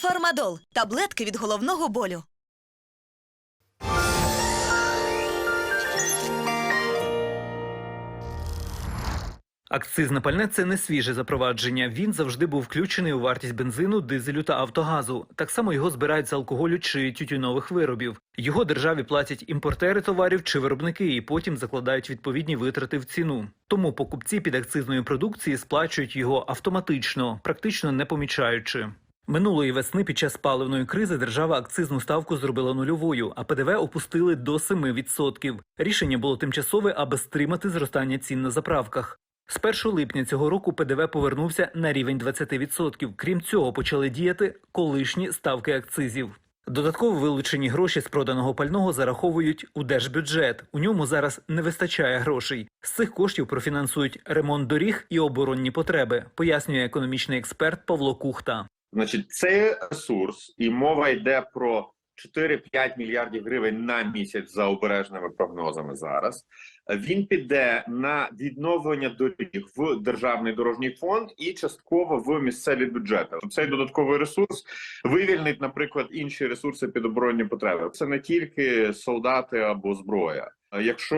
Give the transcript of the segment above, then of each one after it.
Фармадол таблетки від головного болю. Акциз на пальне це не свіже запровадження. Він завжди був включений у вартість бензину, дизелю та автогазу. Так само його збирають з алкоголю чи тютюнових виробів. Його державі платять імпортери товарів чи виробники, і потім закладають відповідні витрати в ціну. Тому покупці підакцизної продукції сплачують його автоматично, практично не помічаючи. Минулої весни під час паливної кризи держава акцизну ставку зробила нульовою, а ПДВ опустили до 7%. Рішення було тимчасове, аби стримати зростання цін на заправках. З 1 липня цього року ПДВ повернувся на рівень 20%. Крім цього, почали діяти колишні ставки акцизів. Додатково вилучені гроші з проданого пального зараховують у держбюджет. У ньому зараз не вистачає грошей. З цих коштів профінансують ремонт доріг і оборонні потреби, пояснює економічний експерт Павло Кухта. Значить, це ресурс, і мова йде про 4-5 мільярдів гривень на місяць за обережними прогнозами зараз. Він піде на відновлення доріг в державний дорожній фонд і частково в місцеві бюджети. Цей додатковий ресурс вивільнить, наприклад, інші ресурси під оборонні потреби. Це не тільки солдати або зброя. Якщо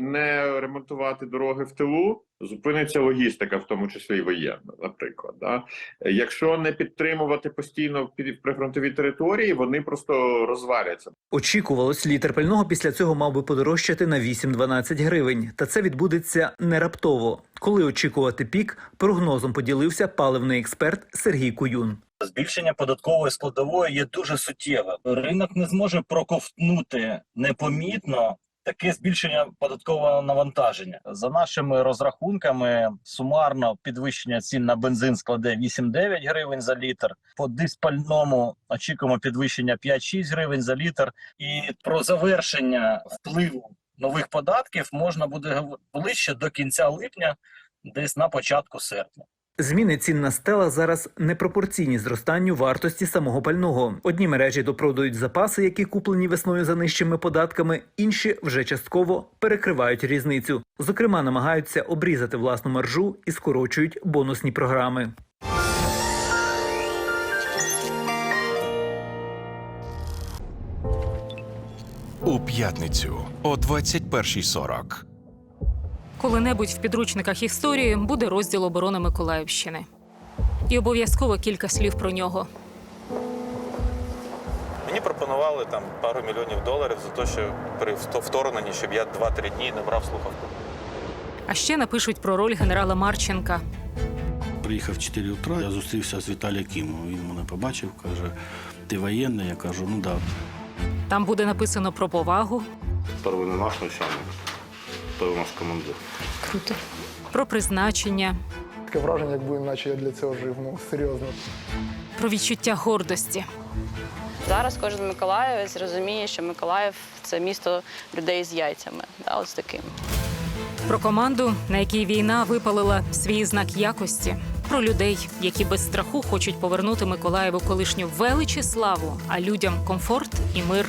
не ремонтувати дороги в тилу, зупиниться логістика, в тому числі і воєнна, наприклад. Да? Якщо не підтримувати постійно під- прифронтові території, вони просто розваляться. Очікувалось, літр пального після цього мав би подорожчати на 8-12 гривень. Та це відбудеться не раптово. Коли очікувати пік, прогнозом поділився паливний експерт Сергій Куюн. Збільшення податкової складової є дуже суттєве. Ринок не зможе проковтнути непомітно таке збільшення податкового навантаження. За нашими розрахунками, сумарно підвищення цін на бензин складе 8-9 гривень за літр. По диспальному очікуємо підвищення 5-6 гривень за літр. І про завершення впливу нових податків можна буде ближче до кінця липня, десь на початку серпня. Зміни цін на стела зараз непропорційні зростанню вартості самого пального. Одні мережі допродають запаси, які куплені весною за нижчими податками, інші вже частково перекривають різницю. Зокрема, намагаються обрізати власну маржу і скорочують бонусні програми. у п'ятницю о 21.40. Коли-небудь в підручниках історії буде розділ оборони Миколаївщини. І обов'язково кілька слів про нього. Мені пропонували там пару мільйонів доларів за те, що при вторгненні, щоб я 2-3 дні не брав слухавку. А ще напишуть про роль генерала Марченка. Приїхав в 4 утра, я зустрівся з Віталієм Кімом. Він мене побачив, каже: ти воєнний? Я кажу, ну так. Да. Там буде написано про повагу, Перший не наш начальник, той у нас командир. про призначення, Таке враження, якби наче я для цього жив. Ну серйозно. про відчуття гордості. Зараз кожен миколаївець розуміє, що Миколаїв це місто людей з яйцями. Да, ось таким. Про команду, на якій війна випалила свій знак якості, про людей, які без страху хочуть повернути Миколаєву колишню велич і славу, а людям комфорт і мир.